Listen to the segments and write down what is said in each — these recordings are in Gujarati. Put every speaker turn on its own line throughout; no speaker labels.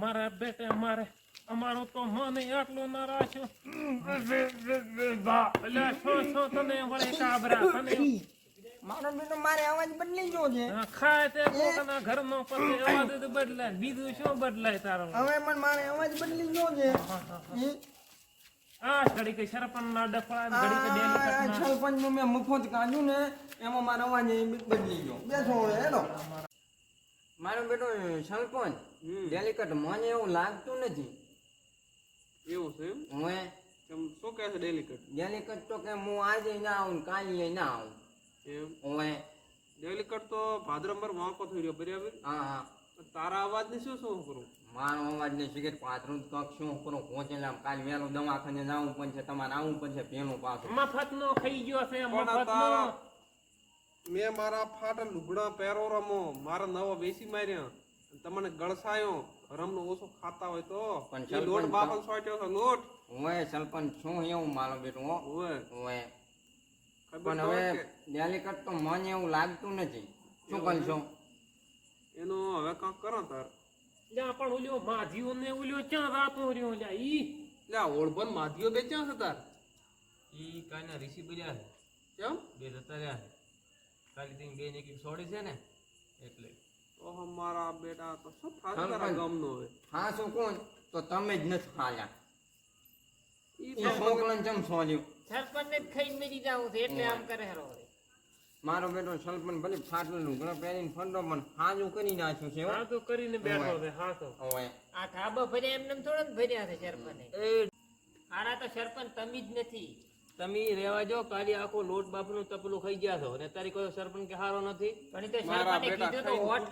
મારા બેટે મારે અમારો તો મને આટલો ના રાખ્યો એટલે શું શું તને વળે કાબરા તને
મારો બેટો મારે અવાજ બદલી ગયો છે.
ખાય તે પોતાના ઘરનો પછી અવાજ જ બદલાય. બીજું શું બદલાય તારો?
હવે પણ મારે અવાજ બદલી ગયો છે.
આ ઘડી કે સરપંચ ના ડફળા ઘડી કે ડેલી
આ
કટના.
સરપંચનું મેં મફત કાઢ્યું ને એમાં મારો અવાજ બદલી ગયો. બેસો હેલો મારો બેટો સરપંચ. ડેલિકેટ મને એવું લાગતું નથી.
એવું છે એમ?
હું
કેમ શું કહે છે ડેલિકેટ
ડેલિકેટ તો કે હું આજે ના આવું કાલે ના આવું.
એમ.
હું
ડેલિકેટ તો ભાદ્રંબર વાંકો થઈ રહ્યો બરાબર?
હા હા.
તારા અવાજ ને શું શું કરું?
મારો અવાજ ને સિગરેટ પાથરું કંઈક શું કરું? પહોંચેલા કાલ વેલો દવાખાને જવું પડશે તમારે આવવું પડશે પેલું પાછું.
મફત નો ખાઈ ગયો છે મફત નો
મેં મારા ફાટલ લુગડા પહેરો રમો મારા નવો બેસી માર્યા. તમને ગળસાયો રમનો ઓછો ખાતા હોય તો.
પણ
લોટ બાપલ સોટ્યો છે લોટ.
ઓય સરપંચ શું એવું મારો બેટું હો?
ઓય.
પણ હવે
ડેલી
કટ તો મને એવું લાગતું નથી. શું કરશો?
એનો હવે કાંક કરો તાર.
જ્યાં પણ ઓલ્યો માધીઓ ને ઓલ્યો ક્યાં રાતો રહ્યો લ્યા ઈ?
લ્યા આ માધીઓ બે બેચ્યા છે તાર?
ઈ કાલના ઋષિ બર્યા છે.
કેમ?
બે જતા રહ્યા છે. કાલી દિન બે એક એક છોડી છે ને એટલે.
ઓહો મારા બેટા તો શું થાશે તારા
સરપંચ.
હોય
હા શું કોણ? તો તમે જ નથી ફાલ્યા.
ઈ
છોકરાને ચમ સોલ્યું?
સરપંચને જ ખાઈને મરી જાવું છે એટલે આમ કરે હરો
મારો બેટો સરપંચ ભલે ફાટલું ઘણો પહેરીને ફંડો પણ હાજુ કરી નાખ્યો છે હાજુ
આ તો કરીને બેઠો છે હા તો
ઓય.
આ ખાબા ભર્યા એમને એમ થોડા ને ભર્યા છે સરપંચ.
એ
આના તો સરપંચ તમે જ નથી.
તમે રેવા જો કાલી આખો લોટ બાપનું તપલું ખાઈ ગયા છો. અને તારી કોઈ સરપંચ કે હારો નથી?
પણ તે સરપંચે કીધું તો હોટ.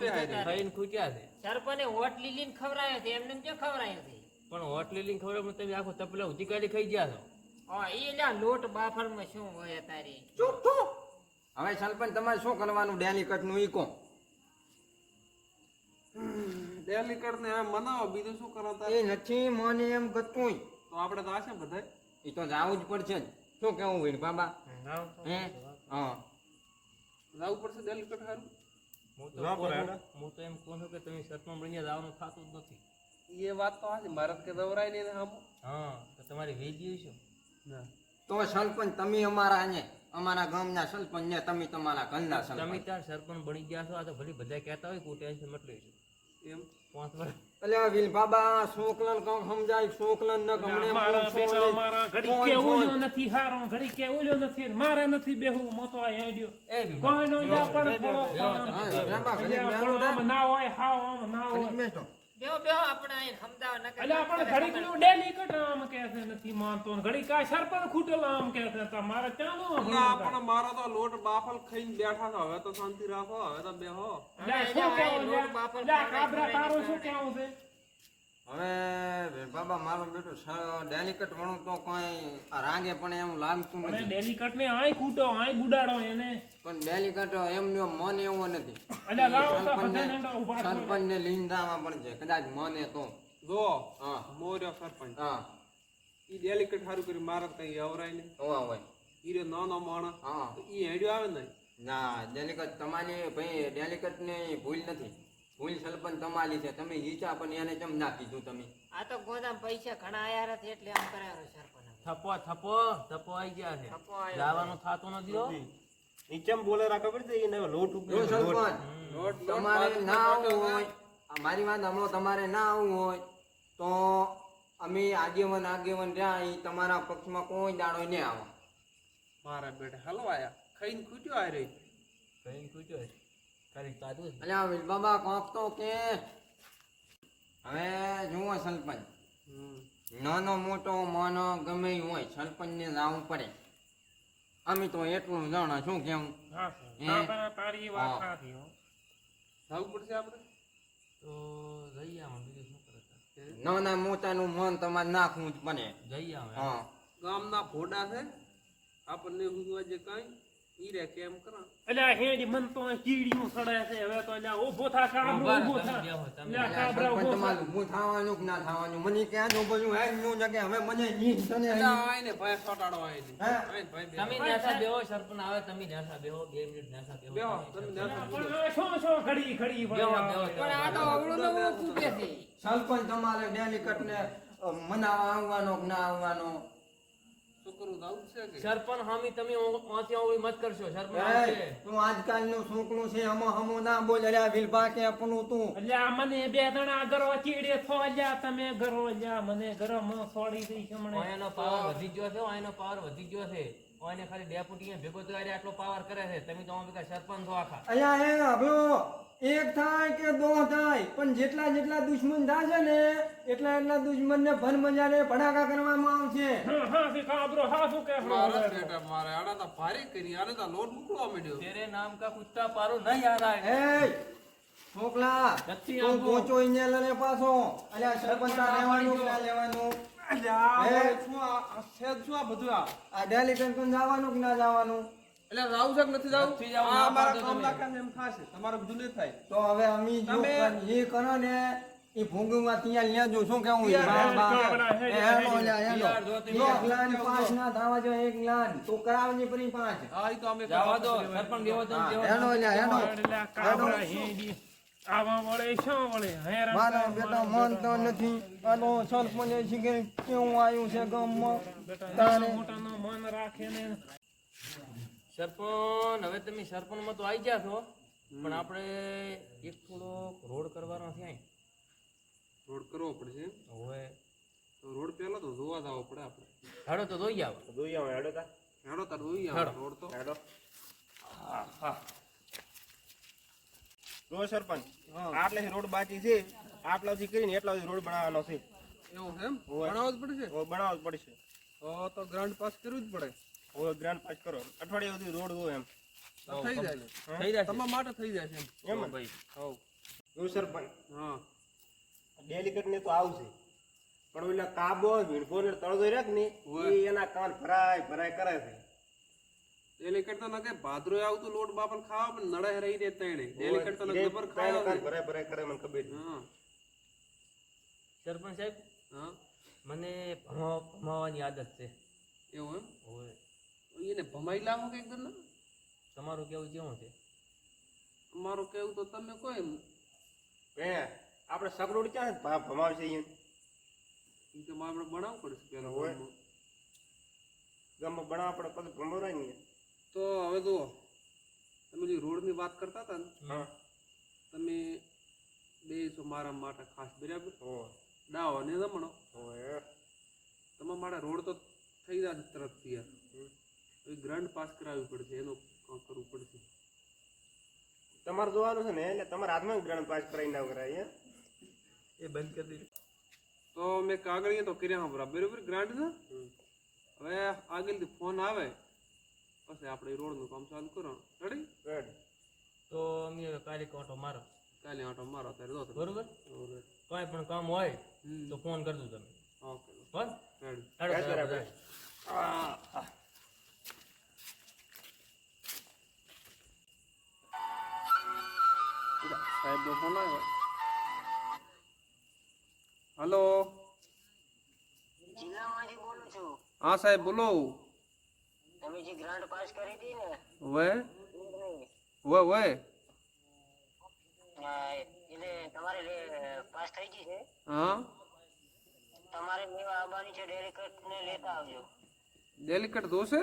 ખાઈને ખૂટ્યા છે.
સરપંચે હોટ લીલીને ખવડાયો છે એમને કે ખવરાયો છે?
પણ હોટલી લઈને ખબર તમે આખો તપલા ઉધી કાઢી ખાઈ ગયા છો.
હા એ લ્યા લોટ બાફરમાં શું હોય તારી
ચૂપ થો. હવે સરપંચ તમારે શું કરવાનું? ડેલિકેટનું ઈ કહો
ડેલિકેટ ને હવે મનાવો બીજું શું કરો તાર?
એ નથી મને એમ ગતું
તો આપણે તો આશે બધાય?
એ તો જાવું જ પડશે જ શું કેવું વીર બાબા? હે? હા.
લાવ પડશે ડેલિકેટ હારું
હું તો હું તો એમ કહું છું કે તમે સરપંચ બની લાવવાનું થતું જ નથી.
એ વાત તો હા ભારત કે દવરાય નહીં ને
હા તો તમારી વેજી શું
તો સરપંચ તમે અમારા ને અમારા ગામના સરપંચ ને તમે તમારા ઘરના
તમે ત્યાં સરપંચ બની ગયા છો આ તો ભલે બધા કહેતા હોય કોઈ ટેન્શન મતલબ છે
એમ?
પાંચ વર્ષ
એટલે આ વીલ બાબા શોકલન કંઈક સમજાય? શોકલન ન ગમણે
મારા બેટા. મારા ઘડી
ફોન,
કે
ફોન.
ઓલ્યો નથી હારો ઘડી કે નથી મારે નથી બેહવું મોતો આ હેડ્યો. કોઈ નો. જા પણ અલ્યા, હોય ના હોય.
બેહો બેહો આપણે અહીં સમજાવો નકર
એટલે આપણે ઘડીકનું ડેલી કટ આમ કે છે નથી માનતો ને ઘડીક આ સરપંચ ખૂટેલો આમ કે છે તો ચાલો
ના મારો તો લોટ બાફલ ખાઈને બેઠા છો હવે તો શાંતિ રાખો હવે તો બેહો.
શું કેવું લે કાબરા તારું શું કેવું છે?
હવે બાબા મારો બેટો ડેલિકટ વણું તો કોઈ આ રાગે પણ એમ લાગતું નથી.
ડેલિકટ ને આય ખૂટો આય બુડાડો એને.
પણ ડેલિકેટ એમનો મન એવો નથી.
થો.
સરપંચને લીંદામાં પણ છે કદાચ મને તો.
જો
હા.
મોર્યો સરપંચ.
હા.
ઈ ડેલિકટ હારું કરી મારે કઈ અવરાય નહીં.
હોવા હોય
ઈ રે નાનો માણસ.
હા.
ઈ હેડ્યો આવે ને?
ના ડેલિકટ તમારી ભાઈ ડેલિકટ ને ભૂલ નથી. ભૂલ સલપન તમારી છે. તમે ઈચ્છા પણ એને કેમ ના કીધું તમે?
આ તો ગોદામ પૈસા ઘણા આયા હતા એટલે આમ કરાયો સરપન
થપો થપો થપો આવી ગયા છે. જવાનું થતું નથી હો.
જો લોટ. તમારે ના આવવું હોય. મારી વાત હમણો તમારે ના આવવું હોય તો અમે આગેવન આગેવન રહ્યા એ તમારા પક્ષમાં કોઈ દાડો નહીં આવે.
મારા બેટા હલવાયા. ખાઈને ખૂટ્યો આ રહી
ખાઈને ખૂટ્યો છે. ખાલી તાતું જ.
વિલ બાબા કોક તો કે હવે જુઓ સરપંચ. નાનો મોટો માનો ગમે હોય સરપંચ ને લાવવું પડે અમે તો એટલું જાણા શું કેવું?
તારા વાત
હા.
સાચી
પડશે આપણે
તો જઈ આવો બીજું શું કરે
નાના મોટાનું મન તમારે નાખવું જ બને
જઈ આવે.
હા.
ગામના ફોડા છે. આપણને ઊંઘવા જે કાંઈ ઈ કેમ કરા.
એટલે હેડી મન તો કીડીયું સડે છે. હવે તો એટલે ઊભો થા કાબરો
ઊભો
થા.
બેહો, તમે.
લે,
અલ્યા
કાબરા
સરપંચ
ઊભો થા.
તમારું ઊભું કે ના થવાનું? મને ક્યાં જો બધું હે ન્યુ જગે હવે મને ઈ તને
આઈને ભાઈ સોટાડો આઈને
હે?
ભાઈ
તમે નેસા બેહો સરપંચ આવે તમે નેસા બેહો બે મિનિટ નેસા બેહો.
બેહો
તમે
તમે નેસા
પણ શું શું ઘડી ઘડી
બેહો, બેહો,
પણ આ તો અવળું નવળું કૂટે છે?
સરપંચ તમારે ડેલિકટ ને મનાવા આવવાનો કે ના આવવાનો?
સરપંચ હામી તમે વાંચી આવું મત કરશો. સરપંચ
એ,
આવશે.
તું છોકરું છે હમો હમો ના બોલ. અલ્યા વિલભા કે આપણું તું.
એટલે મને બે જણા ગરો ચીડે થો. અલ્યા તમે ગરો અલ્યા મને ગરમાં છોડી દઈ છે હમણાં.
અહીંનો પાવર વધી ગયો છે અહીંનો પાવર વધી ગયો છે. અહીંને ખાલી ડેપ્યુટી ભેગો તો આટલો પાવર કરે છે. તમે તો આમાં સરપંચ છો આખા.
અલ્યા એ હબળો એક થાય કે દો થાય? પણ જેટલા જેટલા દુશ્મન થાય છે ને એટલા એટલા દુશ્મન ને ભન મજાને ભડાકા કરવામાં આવશે.
હા હા શી કાબરો હા શું કે
મારા બેટા મારે આડા તો ભારી કરી આને તો લોટ મૂકવા માંડ્યો.
તેરે નામ કા કુત્તા પારો નહીં આ રહા है
એ તું
આવતો.
અહીંયા લને પાછો. અલ્યા સરપંચ લેવાનું કે ના લેવાનું?
અલ્યા, શું આ આ શું આ બધું આ?
આ ડેલિકેટ કોણ જવાનું કે ના જવાનું?
એટલે રાવ છે નથી જાવું?
નથી જાવું,
આ
ના
કામ
તમે.
એમ થશે તમારે બધું નહીં થાય.
તો હવે અમી જો એ કરો ને એ ભૂંગુમાં ત્યાં શું કેવું લ્યા,
જો તમે
એક લાન પાંચ ના થવા જો એક લાન. તો કરાવજે પરી પાંચ.
હા તો અમે
જવા દો સરપંચ દેવો તો
હેલો, લ્યા,
એનો કાબરા હેડી આવા વળે શું વળે હેરાન
મારા બેટા
મારા
માનતો નથી. આનો સરપંચ છે કે કેવું આવ્યું છે ગામમાં? તારે
મોટાનો મન રાખે ને.
સરપંચ હવે તમે સરપંચમાં તો આવી ગયા છો. પણ આપણે એક થોડોક રોડ કરવાનો છે અહીં.
રોડ કરવો પડશે.
હવે
તો રોડ પહેલો તો જોવા જવો પડે આપણે.
હેડો તો જોઈ આવો.
હેડો તાર જોઈ આવો રોડ તો.
જો સરપંચ આટલે રોડ બાકી છે આટલા સુધી કરીને એટલા સુધી રોડ બનાવવાનો છે.
એવું છે એમ? બનાવવો જ પડશે?
બનાવવો જ પડશે.
તો તો ગ્રાન્ડ પાસ કરવું જ પડે.
હવે ગ્રાન્ડ પાસ કરો. અઠવાડિયા સુધી રોડ દો એમ.
થઈ જાય.
થઈ જાય
તમારા માટે થઈ જાય છે એમ.
એમ
ભાઈ.
હવ.
જો સરપંચ.
હા.
ડેલિકેટ ને તો આવશે. પણ ઓલા કાબો વીણભો ને તળદો રહે
ને
એ એના કાન ભરાય ભરાય કરે છે.
ડેલિકેટ તો નકે ભાદરો આવતું લોટ બાપન ખાવા પણ નડે રહી દે તણે. ડેલિકેટ તો
નકે
પર
કાન ભરાય ભરાય કરે મને ખબર.
હા.
સરપંચ સાહેબ
હા.
મને ભણાવવાની આદત છે.
એવું એમ?
હોય.
એને ભમાઈ લાવો કે એકદમ ના
તમારું કેવું કેવું છે?
અમારું કેવું તો તમે કોઈ એમ.
હે આપણે સગરોડ ક્યાં ભમાવશે અહીંયા?
તો આપણે બનાવવું પડશે પેલા
હોય.
ગામમાં.
બનાવવા પડે પછી ભમરાય નહીં
તો હવે જુઓ. તમે જે રોડની વાત કરતા હતા ને
હા.
તમે બે છો મારા માટે ખાસ બરાબર?
હોય
ડાવો ને રમણો.
હોય
તમારા માટે રોડ તો થઈ જશે તરફથી યાર હવે ગ્રાન્ડ પાસ કરાવવી પડશે એનું કરવું પડશે.
તમારે જોવાનું છે ને એટલે તમારા હાથમાં ગ્રાન્ડ પાસ કરાવી ના કરાય હે?
એ બંધ કરી દીધું.
તો મેં કાગળીએ તો કર્યા હા બરાબર? ગ્રાન્ડ છે? હવે આગળથી ફોન આવે. પછી આપણે રોડનું કામ ચાલુ કરો રેડી.
તો અમે કાલે કોટો મારો.
કાલે ઓટો મારો અત્યારે. દો.
બરોબર?
બરોબર.
કાંઈ પણ કામ હોય તો ફોન કરજો તમે.
ઓકે
બસ?
રેડી
હાડો
બસ
સાહેબ,
સાહેબ નો ફોન આવ્યો. હલો. હા સાહેબ બોલો.
તમે જે ગ્રાન્ટ પાસ કરી હતી ને
વે. વે વે
એટલે તમારે પાસ થઈ ગઈ છે
હા.
તમારે આવવાની છે ડેલિકેટ ને લેતા આવજો.
ડેલિકેટ દોશે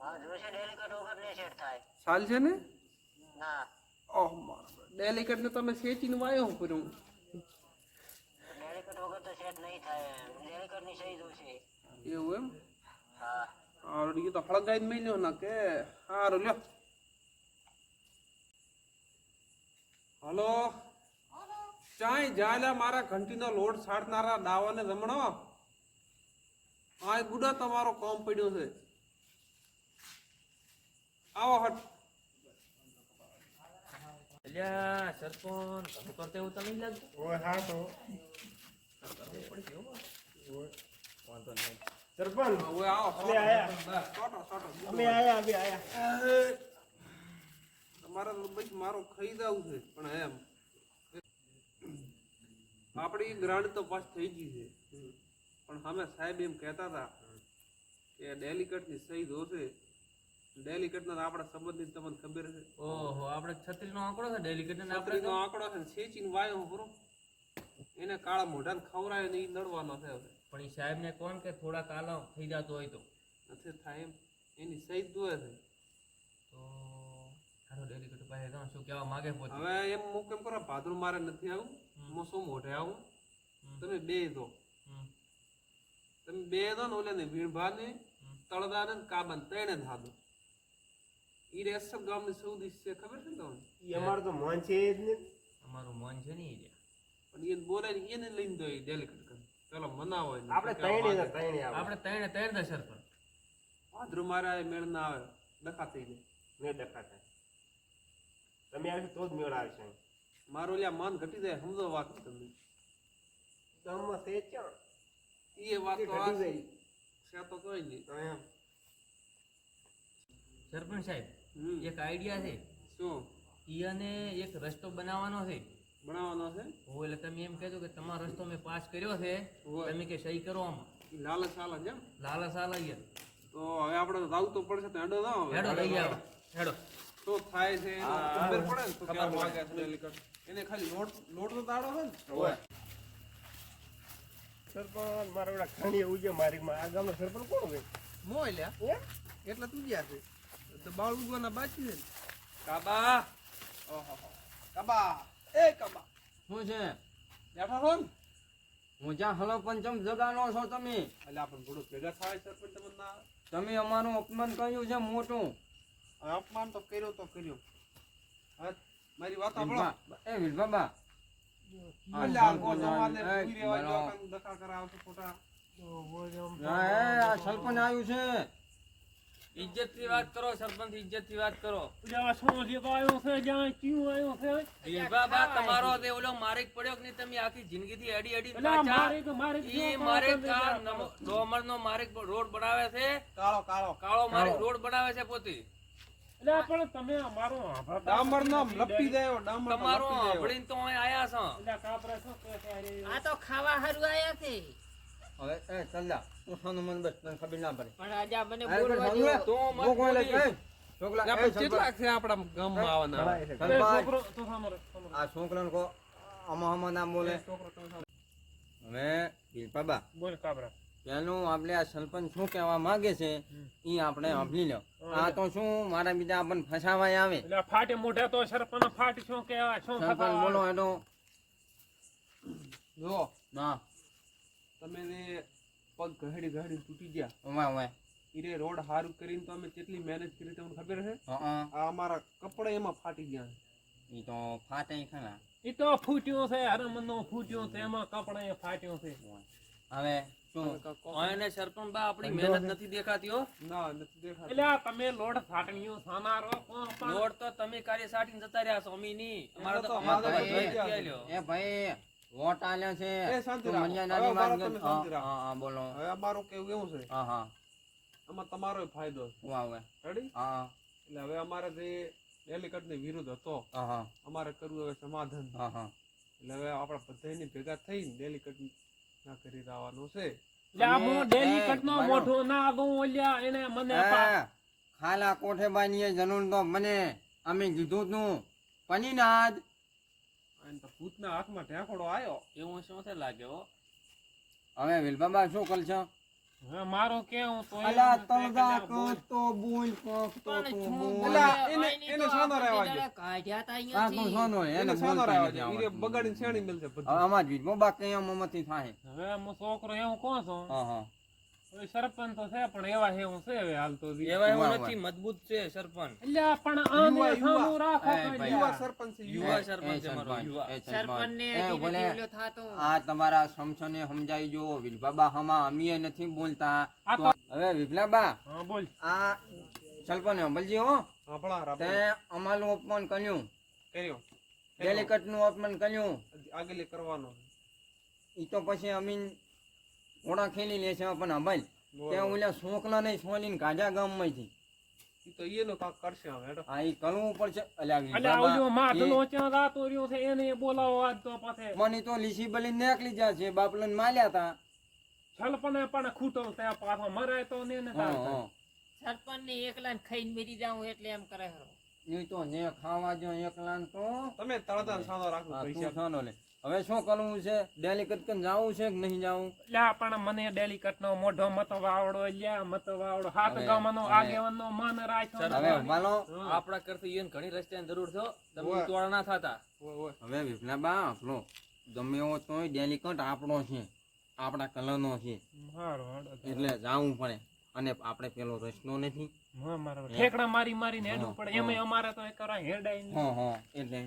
હા જોશે ડેલિકેટ વગર ને સેટ થાય.
સાલ છે ને?
હા.
ઓહ ડેલિકેટ ને તમે સેચીને વાયો હું કર્યું
ડેલિકેટ વગર તો સેટ નહીં થાય. ડેલિકેટની સહી જોશે
એવું એમ?
હા.
હારું એ તો હળગાઈ મેલ્યો ના કે. હારું લ્યો. હલો? ચાય જાયલા મારા ઘંટીનો લોડ સાડનારા દાવાને જમણો આ ગુડા તમારો કોમ પડ્યો છે. આવો હટ.
અલ્યા સરપંચ તમે કરતા એવું તમે લાગતું?
હોય હા તો. સરપંચ
તો મારો ખાઈ જવું છે પણ એમ આપણી ગ્રાન્ડ તો પાસ થઈ ગઈ છે પણ અમે સાહેબ એમ કહેતા હતા કે ડેલિકેટની સહી જોશે ડેલિકેટના આપણા સંબંધિત તમને ખબર છે
ઓહો આપણે છત્રીસ નો આંકડો છે? ડેલિકેટ ને આપણે
આંકડો છે ને સેચીને વાયો ખરો એને કાળા મોઢાને ખવરાય ને એ નડવાનો છે હવે.
પણ એ સાહેબને કોણ કે થોડા કાલા થઈ જતો હોય તો?
નથી થાય એમ. એની સહિત દુએ છે.
તો હારો ડેલિકેટ પાસે જાઉં શું કહેવા માગે પોતે?
હવે એમ હું કેમ કરો ભાદરું મારે નથી આવું. હું શું મોઢે આવું? તમે બે દો
હમ.
તમે બે દો ને ઓલે ને વીણભા ને તળદા ને કાબા ત્રણે હાદો ઈ રેસબ ગામની સૌદી છે ખબર છે ને તમને?
અમારું તો મન છે જ ને.
અમારું મન છે ને ઈ
પણ એને બોલાય એને લઈને દો ડેલિકેટ કરી પેલો મનાવો
આપણે તૈણી આવે.
આપણે તૈણે તૈણ દસ સર
ભાદરું મારે મારા મેળ ના આવે. ડખા થઈ જાય.
મેં ડખા થાય. તમે આવશો તો જ મેળ આવશે
મારો લ્યા માન ઘટી જાય સમજો વાત તમને.
ગામમાં ક્યાં
એ વાત તો
ઘટી જાય.
છે. તો કોઈ નહીં.
તો એમ.
સરપંચ સાહેબ એક આઈડિયા છે.
શું?
ઈ અને એક રસ્તો બનાવવાનો છે.
બનાવવાનો છે?
ઓ એટલે તમે એમ કહેજો કે તમારો રસ્તો મેં પાસ કર્યો છે. તમે કે સહી કરો આમાં.
લાલચ આલા જેમ
લાલચ આ લઈએ
તો હવે આપણે રાવું તો પડશે તો હેડો ના હવે.
હેડો લઈ આવો. હેડો.
તો થાય છે ખબર પડે ને તો કેમ વાગે છે એને ખાલી લોટ લોટ તો તાળો છે ને?
સરપંચ મારા ઓલા ઘણી ઉજે મારી માં આ ગામનો સરપંચ કોણ હોય
મોય લ્યા. એટલે તું ગયા છે. તો બાળ ઉગવાના બાકી છે કાબા. ઓહો કાબા. એ કાબા
શું છે?
બેઠા છો
હું જ્યાં હલો પંચમ જગાનો છો તમે.
એટલે આપણે થોડું ભેગા થાય સરપંચ તમને
તમે અમારું અપમાન કર્યું છે મોટું.
અપમાન તો કર્યો તો કર્યો. હા મારી વાત સાંભળો.
એ સરપંચ આવ્યું
છે.
ઇજ્જતથી વાત કરો સરપંચ ઇજ્જતથી વાત કરો.
જ્યાં શું લેવા આવ્યો છે જ્યાં ક્યું આવ્યો છે?
બાબા તમારો તે ઓલો મારે પડ્યો કે નહીં? તમે આખી જિંદગી થી અડી અડી
મારે
ડોમર નો મારે રોડ બનાવે છે.
કાળો કાળો.
કાળો મારે રોડ બનાવે છે પોતે.
પણ તમે અમારો
ડામર નો લપટી જાય ડામર
તમારો સાંભળીને તો આયા છો.
આ તો ખાવા હારું આયા છે.
હવે એ ચલ્લા તું મન બસ તને ખબર ના પડે.
પણ આજે મને બોલવા
સાંભળે,
તો મત
ભૂખ હોય એટલે
બોલી.
એ, છોકરા, સરપંચ.
છે આપણા ગામમાં આવવાના?
છોકરો તો સાંભળો, સાંભળો.
આ છોકરાને કહો આમાં આમાં ના બોલે. હવે વિલભાબા
બોલ કાબરા.
પેલું આપણે આ સરપંચ શું કહેવા માંગે છે ઈ આપણે સાંભળી લો આ તો શું મારા બીજા આપણને ફસાવાય આવે?
એટલે ફાટે મોઢે તો સરપંચ ફાટ શું કહેવાય શું
બોલો એનો
જો
ના.
તમે ને પગ ઘડી ઘડી તૂટી ગયા.
વાહ વાહ
ઈરે રોડ હારું કરીને તો અમે કેટલી મહેનત કરી તમને ખબર છે
હં,
આ અમારા કપડા એમાં ફાટી ગયા
ઈ તો ફાટે ખરા.
ઈ તો ફૂટ્યો છે હરમનો ફૂટ્યો છે એમાં કપડા એ ફાટ્યો છે.
હવે
અને સરપંચ બા આપણી મહેનત નથી દેખાતી હો.
ના નથી દેખાતું.
એટલે તમે લોડ સાનારો કોણ
રોડ તો તમે કાર્ય સાટીને જતા રહ્યા ની અમારે તો
તો.
એ ભાઈ વોટ આલ્યો છે?
એ શાંતિ. તમે શાંતિ
હા, હા, હા, બોલો.
હવે અમારું કેવું એવું છે?
હા હા.
આમાં તમારો ફાયદો
વાહ વાહ
છે રેડી
હા
એટલે હવે અમારે જે ડેલિકેટની વિરુદ્ધ હતો
હા હા.
અમારે કરવું હવે સમાધાન.
હા હા.
એટલે હવે આપણા બધાની ભેગા થઈને ડેલિકેટ ના કરી દેવાનું છે.
એટલે આ હું
એ,
ડેલિકેટ નો
એ,
ના દઉં એને મને
ખાલા કોઠે બાની જરૂર તો મને. અમે કીધું તું પનીનાદ
અને ભૂતના હાથમાં ઢેંકડો આવ્યો
એવું શું છે લાગે હો?
હવે વિલબાબા શું કરશો?
મારો કેવું તો
અલા
તલગા
કોક તો બોલ. કોક તો બોલ.
અલા, એને- એને
સોનો
રહેવા
દે. કાઢ્યા તા
આ
અહીંયાથી.
સોનો એને સોનો
રહેવા દે. ઈરે બગાડીને શેણી મળશે બધું.
આમાં જ વિલબાબા અહીંયા મમતી થાય.
હવે હું છોકરો એવું કોણ છું?
હા હા.
સરપંચ તો છે પણ એવા એવું છે હવે હાલ તો
એવા એવું નથી મજબૂત છે સરપંચ.
એટલે પણ આને
યુવા, યુવા.
સામું રાખો
એ
કઈ
ભાઈ.
યુવા સરપંચ છે
યુવા. સરપંચ
એ
અમારો, યુવા.
એ
સરપંચને
બોલે
થાતો.
આ તમારા સમસને સમજાઈ જો વિલબાબા હમા અમીએ નથી બોલતા. હવે વિપલાબા
હા બોલ.
આ સરપંચ અંબલજી હો.
આપણા
તે અમારું અપમાન કર્યું.
કર્યું.
ડેલિકેટનું અપમાન કર્યું.
આગળ કરવાનું.
ઈ તો પછી અમીન ઘોડા ખેલી લે છે પણ અભાઈ ત્યાં ઓલા સોકલા નહીં સોલીને ગાજા ગામમાંથી
ઈ તો એનો કાક કરશે હવે હેડો.
આ ઈ કરવું પડશે. અલ્યા
આવજો રાતો રહ્યો છે એને બોલાવો આજ તો પાછે.
મને તો લીસી બલી નીકળી જાય છે બાપલાને માલ્યા તા.
છલપને પણ ખૂટો ત્યાં પાછો મરાય તો ને ને
હા.
સરપંચને એકલાને ખાઈને મરી જાઉં એટલે એમ કરે.
ઈ તો ને ખાવા જો એકલાન તો.
તમે તળતા સાનો રાખો પૈસા.
શાનો લે. હવે શું કરવું છે? ડેલી કટ કન જાવું છે કે નહીં જાવું?
લ્યા પણ મને ડેલિકેટ નો મોઢો મતો વાવડો લ્યા મતો વાવડો હાથ ગામનો આગેવાનો મન રાખ્યો
હવે માનો
આપણા કરતી ઈયોને ઘણી રસ્તે જરૂર છો તમે ઉતાવળ ના થતા.
હવે વિપના બા આપણો ગમે એવો તોય કટ આપણો છે. આપણા કલરનો છે. એટલે જાવું પડે. અને આપણે પેલો રસ્તો નથી.
ઠેકડા મારી મારીને હેડવું પડે. એમાંય અમારે તો એક હેડાય નહીં.
હા હા એટલે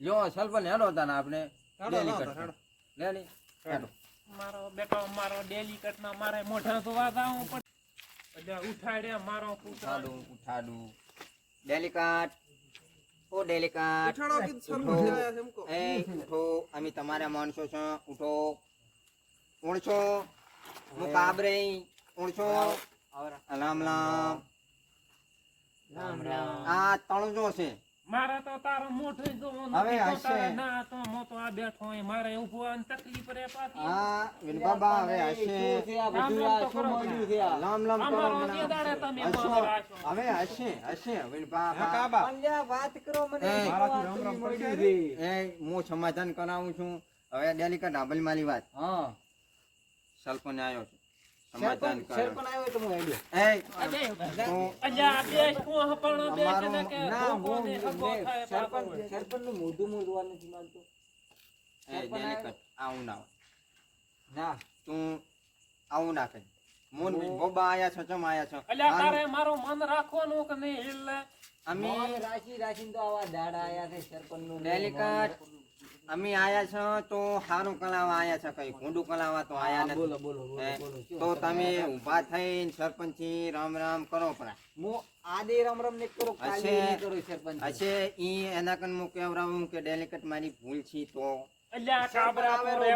જો સલપન હેડો તાને આપણે. ડેલિકેટ લે લે. હેડો.
મારો બેટો મારો ડેલિકેટ ના મારે મોઢા તો વાત આવું પડે. એટલે ઉઠાડ્યા મારો પુત્ર.
ઉઠાડું ઉઠાડું. ડેલિકેટ ઓ
ઉઠાડો કહો.
એ ઉઠો. અમે તમારા માણસો છો. ઉઠો. ઉણછો હું કાબરે ઉણછો રામ રામ આ તણજો છે.
મારે તો તારો મોઢો જોવો
હવે હશે.
ના તો હું તો આ બેઠો હોય મારે ઊભું આને તકલીફ રહે પાછી.
આ વિનબાબા હવે હશે.
રામ રામ તો કરો
લામ લામ કરો મને.
જે દાડે તમે
હશો.
મન રાખો.
હવે હશે હશે વિનબાબા.
વાત કરો મને
એ,
રામ રામ પડ્યું છે.
એ હું સમાધાન કરાવું છું. હવે ડેલિકેટ આંબલ મારી વાત.
હા.
સલ્પન આવ્યો છે.
ને
ના,
ને
સરપંચ-
ના
ના.
તું આવું ના કરી મોન બોબા આયા છો ચમ આયા છો?
અલ્યા તારે મારું મન રાખવાનું કે નહીં એટલે?
અમે
રાશી રાશી તો આવા દાડા આયા છે સરપંચનું
ડેલિકેટ અમે આયા છો તો સારું કલાવા આયા છો કઈ? કુંડું કલાવા તો આયા નથી.
બોલો બોલો
તો તમે ઊભા થઈને સરપંચી રામ રામ કરો પરા.
હું આદે રામ રામ ને કરો કાલે કરો સરપંચ.
હશે ઈ એના કન હું કેવરાવું કે ડેલિકેટ મારી ભૂલ છે તો?
અલ્યા કાબરા તો દે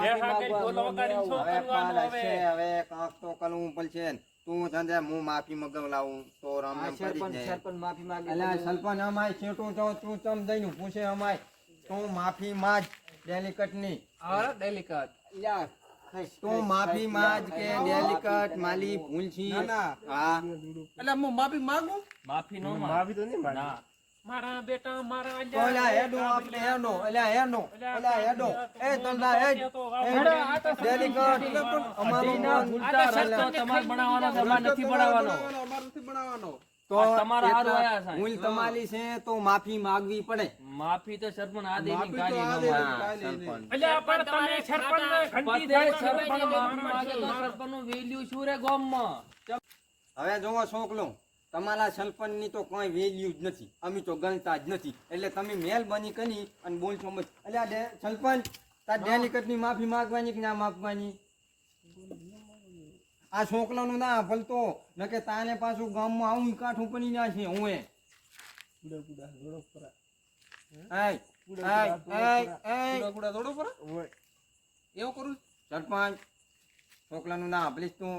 ભેહા કરી બોલો વગાડીને શું
હવે
કરવાનું હવે?
કાંક તો પડશે ને. તું ધંધે હું માફી મગવલાવું તો રામ રામ કરી
સરપંચ
દે.
સરપંચ માફી માંગે
અલ્યા સરપંચ અમાય છેટું તો તું ચમ દઈને પૂછે અમાય? તું માફી માંગ ડેલિકેટની
હા ડેલિકેટ.
યાર
તું માફી માંગ કે ડેલિકટ માલી ભૂલ છી?
ના, ના.
હા.
એટલે હું માફી માંગુ?
માફી નો
માફી તો નહીં
ના.
મારા બેટા મારા
તો હેડો આપણે હેડો અલ્યા હેડો અલ્યા હેડો. એ તંદા હેડ.
હેડો, આ તો
ડેલિકેટ. અમારું મન
આ તો સરપંચને
તમારે
ખાઈ
બનાવવાનો
દીધા.
નથી બનાવવાનો.
અમારે નથી બનાવવાનો.
તો
તમારા હારું આયા સાહેબ.
ભૂલ તમારી છે તો માફી માંગવી પડે.
માફી તો સરપંચ આ
દેવી
કાઢી ન
સરપંચ.
અલ્યા પણ તમે સરપંચને ઘંટી થાય
સરપંચ
સરપંચ
માફી માંગે તો સરપંચનું વેલ્યુ શું રે ગામમાં?
હવે જોવો છોકલો તમારા સરપંચની તો કોઈ વેલ્યુ જ નથી. અમે તો ગણતા જ નથી. એટલે તમે મહેરબાની કરી અને બોલશો મત એટલે આ સરપંચ તાર ડેલિકટની માફી માંગવાની કે ના માગવાની? આ છોકલાનું ના ભલતો નકે તાને પાછું ગામમાં આવું કાઠું પડી જાય છે હું એ એય, એય, એય,
કુડા. કુડા દોડો પર એવું કરું?
સરપંચ છોકલાનું ના પ્લીઝ તું.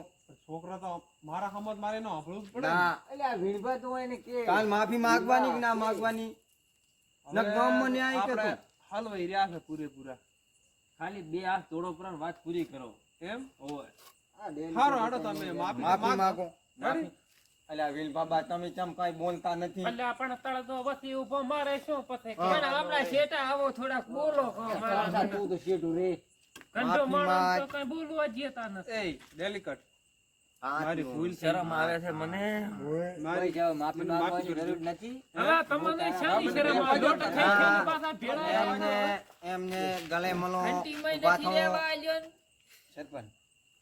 છોકરા તો મારા સમજ મારે ન સાંભળવું પડે ને.
ના.
અલ્યા વીણભા તો એને કે
કાલ માફી માંગવાની કે ના માંગવાની? ન કે
આપણે
તું?
હલવાઈ રહ્યા છે પૂરેપૂરા.
ખાલી બે હાથ તોડો પર વાત પૂરી કરો.
એમ?
ઓય.
આ
હાડો તમે માફી માગો
માફી
માંગો.
માંગો. માફી અલ્યા વીલ બાબા તમે ચમ કઈ બોલતા નથી?
અલ્યા પણ તો વસી ઊભો મારે શું પછી?
પણ આપણા શેટા આવો થોડા બોલો મારા
તું તો શેઠું રે.
કંડો
માણસ તો કઈ બોલવા જેતા નથી.
એય ડેલિકેટ.
હા,
મારી
તો.
ભૂલ
શરમ આવે છે મને.
કોઈ જાવ માફી માંગવાની જરૂર નથી.
હવે તમને શાની શરમ આવે? લોટ ખાઈ પાછા ભેળા
એમને એમને ગલે મલો. સરપંચ.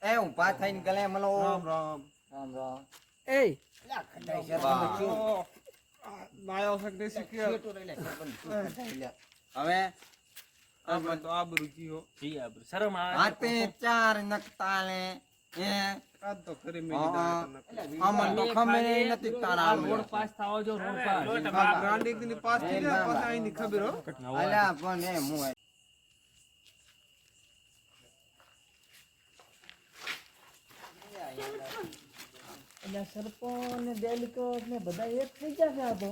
એ ઊભા થઈને ગલે મલો.
રામ રામ.
રામ રામ
કે
હવે ચાર નકતાલે એ
આજ તો ખરી
હા,
મેલી
હા.
દાળ
અમન તો ખબર ય નથી તારા
આ
આમને.
રોડ પાસ થાવો જો રોડ પાસ
લોટ
આ બ્રાન્ડ એક દિન પાસ થઈ જાય પછી આઈની ખબર હો
અલ્યા પણ એ હું
એટલે સરપંચ ને ડેલિકેટ ને બધા એક થઈ જશે આ તો.